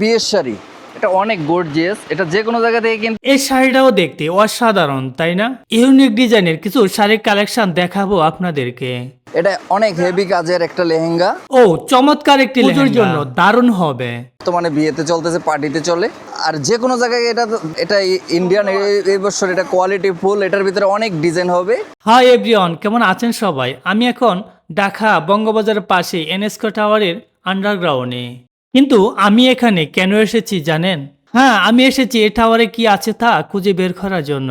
বিয়ের শাড়ি। এটা অনেক গর্জিয়াস এটা যে কোনো জায়গা থেকে কিন্তু এই শাড়িটাও দেখতে অসাধারণ তাই না? ইউনিক ডিজাইনের কিছু শাড়ির কালেকশন দেখাবো আপনাদেরকে। এটা অনেক হেভি কাজের একটা লেহেঙ্গা। ও চমৎকার একটি পুজোর জন্য। দারুণ হবে। তো মানে বিয়েতে চলতেছে পার্টিতে চলে। আর যে কোনো জায়গায় এটা এটা ইন্ডিয়ান এই বছর এটা কোয়ালিটি ফুল এটার ভিতরে অনেক ডিজাইন হবে। হাই এভরিওয়ান কেমন আছেন সবাই? আমি এখন ঢাকা বঙ্গবাজারের পাশে এনএসকো টাওয়ারের আন্ডারগ্রাউন্ডে কিন্তু আমি এখানে কেন এসেছি জানেন? হ্যাঁ আমি এসেছি এই টাওয়ারে কি আছে তা খুঁজে বের করার জন্য।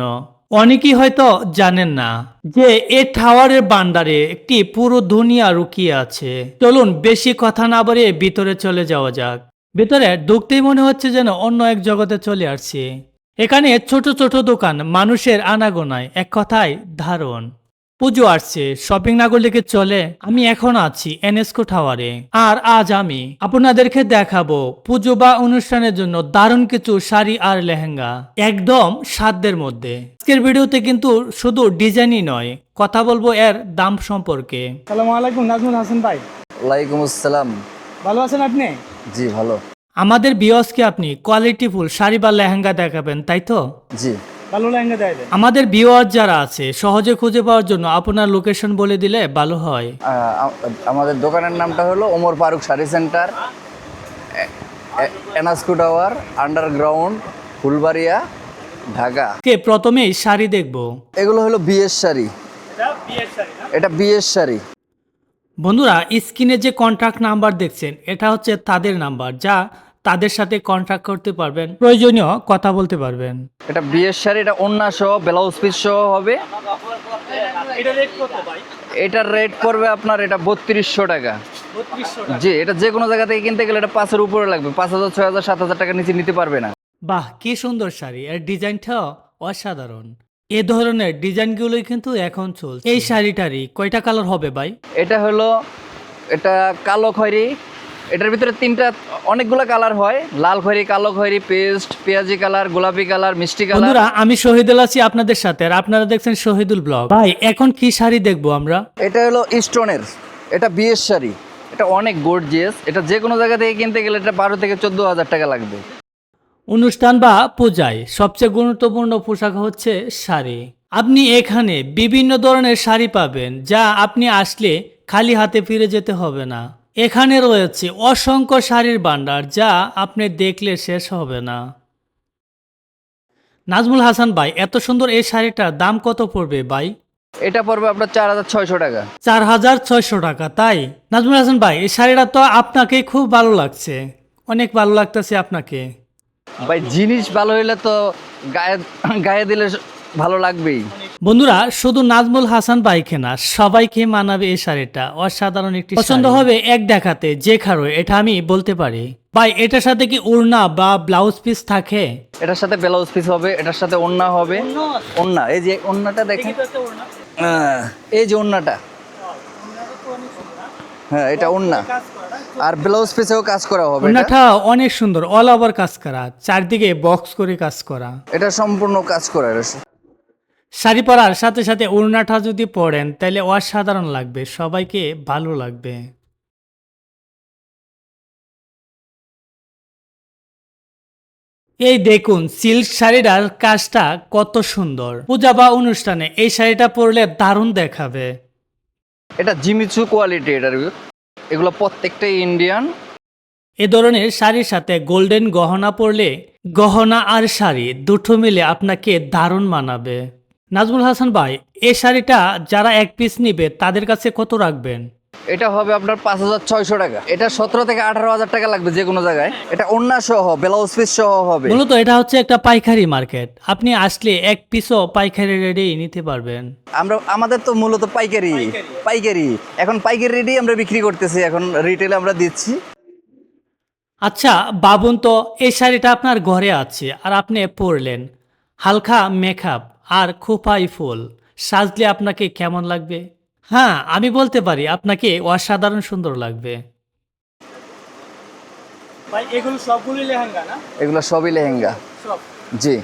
অনেকেই হয়তো জানেন না যে এ টাওয়ারের বান্ডারে একটি পুরো দুনিয়া লুকিয়ে আছে। চলুন বেশি কথা না বলে ভিতরে চলে যাওয়া যাক। ভেতরে ঢুকতেই মনে হচ্ছে যেন অন্য এক জগতে চলে আসছে। এখানে ছোট ছোট দোকান, মানুষের আনাগোনায়, এক কথায় ধারণ। পুজো আসছে শপিং না করলে কি চলে? আমি এখন আছি এনএসকো টাওয়ারে আর আজ আমি আপনাদেরকে দেখাবো পুজো বা অনুষ্ঠানের জন্য দারুণ কিছু শাড়ি আর লেহেঙ্গা। একদম সাধ্যের মধ্যে। আজকের ভিডিওতে কিন্তু শুধু ডিজাইনই নয় কথা বলব এর দাম সম্পর্কে। সালামু আলাইকুম নাজমুল হাসান ভাই। ওয়ালাইকুম আসসালাম। ভালো আছেন আপনি? জি ভালো। আমাদের বিয়সকে আপনি কোয়ালিটিফুল শাড়ি বা লেহেঙ্গা দেখাবেন তাই তো? জি। ভালো লেহেঙ্গা দেয় আমাদের ভিউয়ার যারা আছে সহজে খুঁজে পাওয়ার জন্য আপনার লোকেশন বলে দিলে ভালো হয়। আমাদের দোকানের নামটা হলো ওমর ফারুক শাড়ি সেন্টার এনাস্কু টাওয়ার আন্ডারগ্রাউন্ড ফুলবাড়িয়া ঢাকা। কে প্রথমেই শাড়ি দেখব। এগুলো হলো বিয়ের শাড়ি। এটা বিয়ের শাড়ি বন্ধুরা স্ক্রিনে যে কন্ট্রাক্ট নাম্বার দেখছেন এটা হচ্ছে তাদের নাম্বার যা তাদের সাথে কন্ট্রাক্ট করতে পারবেন। প্রয়োজনীয় কথা বলতে পারবেন। এটা বিয়ের শাড়ি এটা ওন্না সহ ব্লাউজ পিস সহ হবে। এটার রেট পড়বে আপনার এটা বত্রিশশো টাকা। জি এটা যে কোনো জায়গা থেকে কিনতে গেলে এটা পাঁচের উপরে লাগবে। পাঁচ হাজার ছয় হাজার সাত হাজার টাকা নিচে নিতে পারবে না। বাহ কি সুন্দর শাড়ি। এর ডিজাইনটাও অসাধারণ। এ ধরনের ডিজাইনগুলোই কিন্তু এখন চলছে। এই শাড়িটারই কয়টা কালার হবে ভাই? এটা হলো এটা কালো খয়েরি এটার ভিতরে তিনটা অনেকগুলো কালার হয়। লাল খয়েরি কালো খয়েরি পেস্ট পেঁয়াজি কালার গোলাপি কালার মিষ্টি কালার। বন্ধুরা আমি শহীদুল আছি আপনাদের সাথে আর আপনারা দেখছেন শহীদুল ব্লগ। ভাই এখন কি শাড়ি দেখব আমরা? এটা হলো স্টোনের এটা বিয়ের শাড়ি। এটা অনেক গর্জিয়াস এটা যে কোনো জায়গা থেকে কিনতে গেলে এটা বারো থেকে চোদ্দ হাজার টাকা লাগবে। অনুষ্ঠান বা পূজায় সবচেয়ে গুরুত্বপূর্ণ পোশাক হচ্ছে শাড়ি। আপনি এখানে বিভিন্ন ধরনের শাড়ি পাবেন যা আপনি আসলে খালি হাতে ফিরে যেতে হবে না। এখানে রয়েছে অসংখ্য শাড়ির ভান্ডার যা আপনি দেখলে শেষ হবে না। নাজমুল হাসান ভাই এত সুন্দর এই শাড়িটার দাম কত পড়বে ভাই? এটা পড়বে আপনার চার হাজার ছয়শো টাকা। চার হাজার ছয়শো টাকা তাই? নাজমুল হাসান ভাই এই শাড়িটা তো আপনাকে খুব ভালো লাগছে। অনেক ভালো লাগতেছে আপনাকে। ভাই জিনিস ভালো হইলে তো গায়ে গায়ে দিলে ভালো লাগবেই। বন্ধুরা শুধু নাজমুল হাসান বাইকে না সবাইকে মানাবে এই শাড়িটা। অসাধারণ একটি পছন্দ হবে এক দেখাতে যে খারো এটা আমি বলতে পারি। ভাই এটার সাথে কি উড়না বা ব্লাউজ পিস থাকে? এটার সাথে ব্লাউজ পিস হবে এটার সাথে ওন্না হবে। ওন্না এই যে ওন্নাটা দেখেন। এই যে ওন্নাটা হ্যাঁ এটা ওড়না। আর ব্লাউজ পিসেও কাজ করা হবে এটা। উড়নাটা অনেক সুন্দর অল ওভার কাজ করা। চারদিকে বক্স করে কাজ করা। এটা সম্পূর্ণ কাজ করা রয়েছে শাড়ি পরার সাথে সাথে উড়নাটা যদি পরেন তাহলে অসাধারণ লাগবে সবাইকে ভালো লাগবে। এই দেখুন সিল্ক শাড়িটার কাজটা কত সুন্দর। পূজা বা অনুষ্ঠানে এই শাড়িটা পরলে দারুণ দেখাবে। এটা জিমিচু কোয়ালিটি এটার এগুলো প্রত্যেকটাই ইন্ডিয়ান এ ধরনের শাড়ির সাথে গোল্ডেন গহনা পরলে গহনা আর শাড়ি দুটো মিলে আপনাকে দারুণ মানাবে। নাজমুল হাসান ভাই এই শাড়িটা যারা এক পিস নিবে তাদের কাছে কত রাখবেন? এটা হবে আপনার পাঁচ হাজার ছয়শো টাকা। এটা সতেরো থেকে আঠারো হাজার টাকা লাগবে যে কোনো জায়গায়। এটা ওন্না সহ ব্লাউজ পিস সহ হবে। মূলত এটা হচ্ছে একটা পাইকারি মার্কেট। আপনি আসলে এক পিসও পাইকারি রেটেই নিতে পারবেন। আমরা আমাদের তো মূলত পাইকারি। পাইকারি। এখন পাইকারি রেডি আমরা বিক্রি করতেছি এখন রিটেলে আমরা দিচ্ছি। আচ্ছা বাবুন তো এই শাড়িটা আপনার ঘরে আছে আর আপনি পরলেন। হালকা মেকআপ আর খোপাই ফুল সাজলে আপনাকে কেমন লাগবে? হ্যাঁ আমি বলতে পারি আপনাকে অসাধারণ সুন্দর লাগবে। ভাই এগুলো সবগুলোই লেহেঙ্গা না? এগুলো সবই লেহেঙ্গা। সব? জি।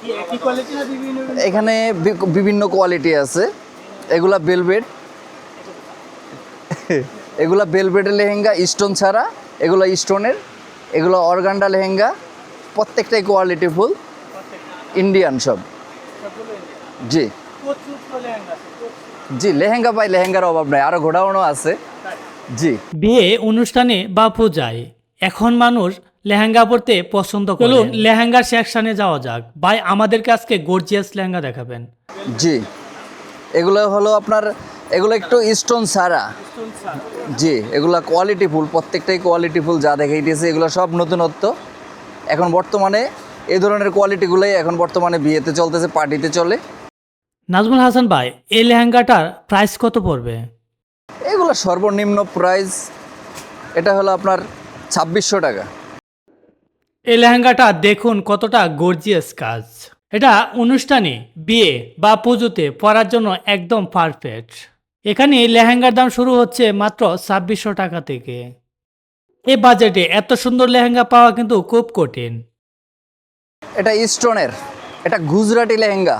কি একই কোয়ালিটি না বিভিন্ন এখানে বিভিন্ন কোয়ালিটি আছে। এগুলা বেলভেট এগুলা বেলভেটের লেহেঙ্গা স্টোন ছাড়া। এগুলা স্টোনের এগুলো অর্গান্ডা লেহেঙ্গা। প্রত্যেকটাই কোয়ালিটি ফুল। ইন্ডিয়ান সব। জি। জি লেহেঙ্গা পাই লেহেঙ্গার অভাব নাই আরও ঘোড়াউনও আছে। জি। বিয়ে অনুষ্ঠানে বা পূজায় এখন মানুষ লেহেঙ্গা পরতে পছন্দ করে। চলুন লেহেঙ্গার সেকশনে যাওয়া যাক। ভাই আমাদেরকে আজকে গর্জিয়াস লেহেঙ্গা দেখাবেন। জি। এগুলো হলো আপনার এগুলো একটু স্টোন সারা জি এগুলো কোয়ালিটি ফুল প্রত্যেকটাই কোয়ালিটি ফুল যা দেখাইতেছে এগুলো সব নতুনত্ব। এখন বর্তমানে এই ধরনের কোয়ালিটিগুলোই এখন বর্তমানে বিয়েতে চলতেছে পার্টিতে চলে। নাজমুল হাসান ভাই এই লেহেঙ্গাটার প্রাইস কত পড়বে? এগুলো সর্বনিম্ন প্রাইস এটা হলো আপনার ছাব্বিশশো টাকা। এই লেহেঙ্গাটা দেখুন কতটা গর্জিয়াস কাজ। এটা অনুষ্ঠানে বিয়ে বা পুজোতে পরার জন্য একদম পারফেক্ট এখানে লেহেঙ্গার দাম শুরু হচ্ছে মাত্র ছাব্বিশশো টাকা থেকে। এই বাজেটে এত সুন্দর লেহেঙ্গা পাওয়া কিন্তু খুব কঠিন। এটা স্টোনের এটা গুজরাটি লেহেঙ্গা।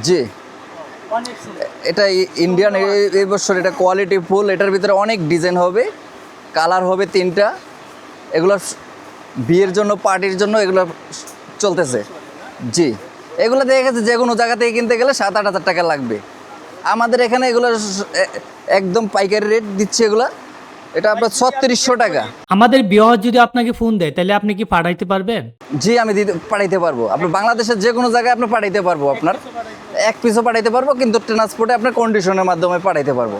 জি। এটা ইন্ডিয়ান এই- এই বছর এটা কোয়ালিটি ফুল এটার ভিতরে অনেক ডিজাইন হবে কালার হবে তিনটা এগুলো বিয়ের জন্য পার্টির জন্য এগুলো চলতেছে। জি। এগুলো দেখা গেছে যে কোনো জায়গা থেকে কিনতে গেলে সাত আট হাজার টাকা লাগবে। আমাদের এখানে এগুলো একদম পাইকারি রেট দিচ্ছে এগুলো। এটা আপনার ছত্রিশশো টাকা। আমাদের বিবাহ যদি আপনাকে ফোন দেয় তাহলে আপনি কি পাঠাইতে পারবেন? জি আমি দিতে পাঠাইতে পারব। আপনার বাংলাদেশের যে কোনো জায়গায় আপনি পাঠাইতে পারব আপনার। এক পিসও পাঠাইতে পারব কিন্তু ট্রান্সপোর্টে আপনার কন্ডিশনের মাধ্যমে পাঠাইতে পারব।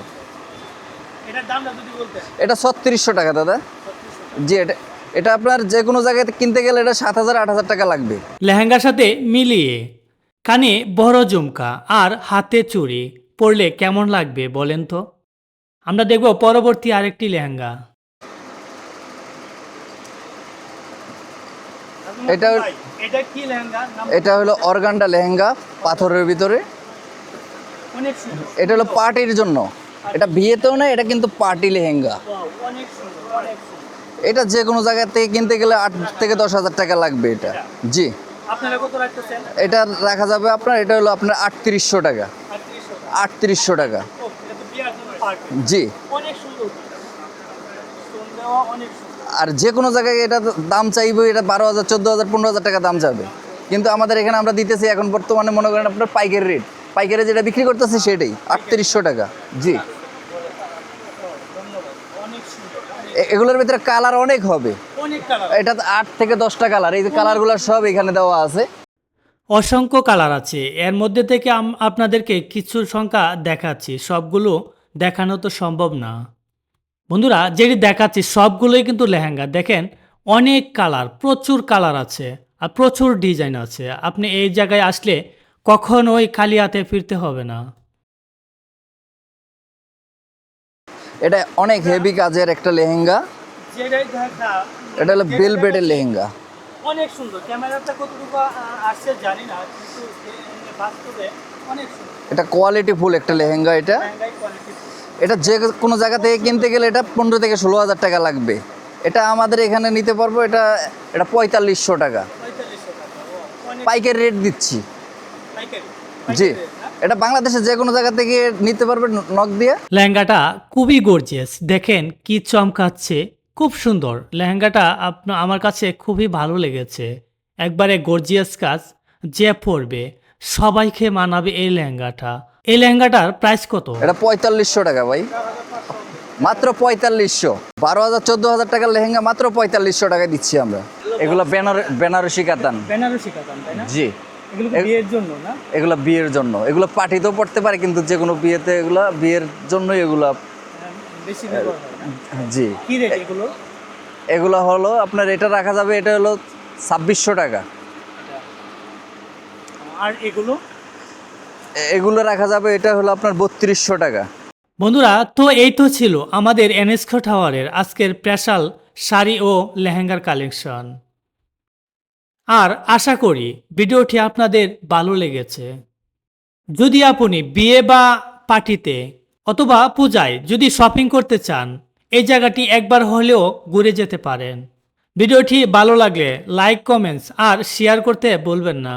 এটার দামটা যদি বলতে এটা ছত্রিশশো টাকা দাদা। জি এটা এটা আপনার যে কোনো জায়গায় কিনতে গেলে এটা সাত হাজার আট হাজার টাকা লাগবে। লেহেঙ্গার সাথে মিলিয়ে কানে বড় জুমকা আর হাতে চুড়ি পরলে কেমন লাগবে বলেন তো? আমরা দেখব পরবর্তী আরেকটি লেহেঙ্গা। এটা এটা কি লেহেঙ্গা? এটা হলো অর্গান্ডা লেহেঙ্গা পাথরের ভিতরে। অনেক সুন্দর। এটা হলো পার্টির জন্য। এটা বিয়েতেও না এটা কিন্তু পার্টি লেহেঙ্গা। অনেক সুন্দর অনেক সুন্দর। এটা যে কোনো জায়গা থেকে কিনতে গেলে আট থেকে দশ হাজার টাকা লাগবে এটা। জি। আপনারা কত রাখতেছেন? এটা রাখা যাবে আপনার এটা হলো আপনার আটত্রিশশো টাকা। আটত্রিশশো। টাকা। জি। অনেক সুন্দর স্টোন দেওয়া অনেক সুন্দর আর যে কোনো জায়গায় এটা দাম চাইবে এটা বারো হাজার চোদ্দ হাজার পনেরো হাজার টাকা দাম যাবে কিন্তু আমাদের এখানে আমরা দিতেছি এখন বর্তমানে মনে করেন আপনার পাইকারি রেট পাইকারি যেটা বিক্রি করতেছি সেটাই আটত্রিশশো টাকা জি। এগুলোর ভিতরে কালার অনেক হবে। এটা তো আট থেকে দশটা কালার এই যে কালারগুলো সব এখানে দেওয়া আছে। অসংখ্য কালার আছে। এর মধ্যে থেকে আম- আপনাদেরকে কিছু সংখ্যা দেখাচ্ছি। সবগুলো দেখানো তো সম্ভব না। বন্ধুরা যেটি দেখাচ্ছি সবগুলোই কিন্তু লেহেঙ্গা। দেখেন অনেক কালার প্রচুর কালার আছে আর প্রচুর ডিজাইন আছে। আপনি এই জায়গায় আসলে কখনোই খালি হাতে ফিরতে হবে না। এটা অনেক হেভি কাজের একটা লেহেঙ্গা। এটা হলো বেলবেটের লেহেঙ্গা। অনেক সুন্দর। ক্যামেরাটা কতটুকু আসছে জানি না কিন্তু বাস্তবে অনেক সুন্দর। এটা কোয়ালিটি ফুল একটা লেহেঙ্গা এটা। এটা যে কোনো জায়গা থেকে কিনতে গেলে এটা পনেরো থেকে ষোলো হাজার টাকা লাগবে। এটা আমাদের এখানে নিতে পারব, এটা এটা পঁয়তাল্লিশশো টাকা। পাইকারি রেট দিচ্ছি। জি? এটা বাংলাদেশের যে কোনো জায়গা থেকে নিতে পারবে নখ দিয়ে। লেহেঙ্গাটা খুবই গর্জিয়াস দেখেন কি চমকাচ্ছে, খুব সুন্দর। লেহেঙ্গাটা আপনার আমার কাছে খুবই ভালো লেগেছে। একবারে গর্জিয়াস কাজ, যে পরবে, সবাইকে মানাবে এই লেহেঙ্গাটা। এই লেহেঙ্গাটার প্রাইস কত? এটা পঁয়তাল্লিশশো টাকা ভাই। মাত্র পঁয়তাল্লিশশো। বারো হাজার চোদ্দ হাজার টাকার লেহেঙ্গা মাত্র পঁয়তাল্লিশশো টাকা দিচ্ছি আমরা। এগুলো বেনার বেনারসি কাতান। বেনারসি কাতান জি। এগুলো বিয়ের জন্য না? এগুলো বিয়ের জন্য। এগুলো পার্টিতেও পড়তে পারে কিন্তু যে কোনো বিয়েতে এগুলো বিয়ের জন্যই এগুলো হয় জি। কি রেট এগুলো? এগুলো হলো আপনার এটা রাখা যাবে এটা হলো ছাব্বিশশো টাকা। আর এগুলো? এগুলো রাখা যাবে, এটা হলো আপনার বত্রিশশো টাকা। বন্ধুরা, তো এই তো ছিল আমাদের এনএসকো টাওয়ারের আজকের স্পেশাল শাড়ি ও লেহেঙ্গার কালেকশন আর আশা করি ভিডিওটি আপনাদের ভালো লেগেছে। যদি আপনি বিয়ে বা পার্টিতে অথবা পূজায় যদি শপিং করতে চান, এই জায়গাটি একবার হলেও ঘুরে যেতে পারেন। ভিডিওটি ভালো লাগলে লাইক কমেন্টস আর শেয়ার করতে বলবেন না।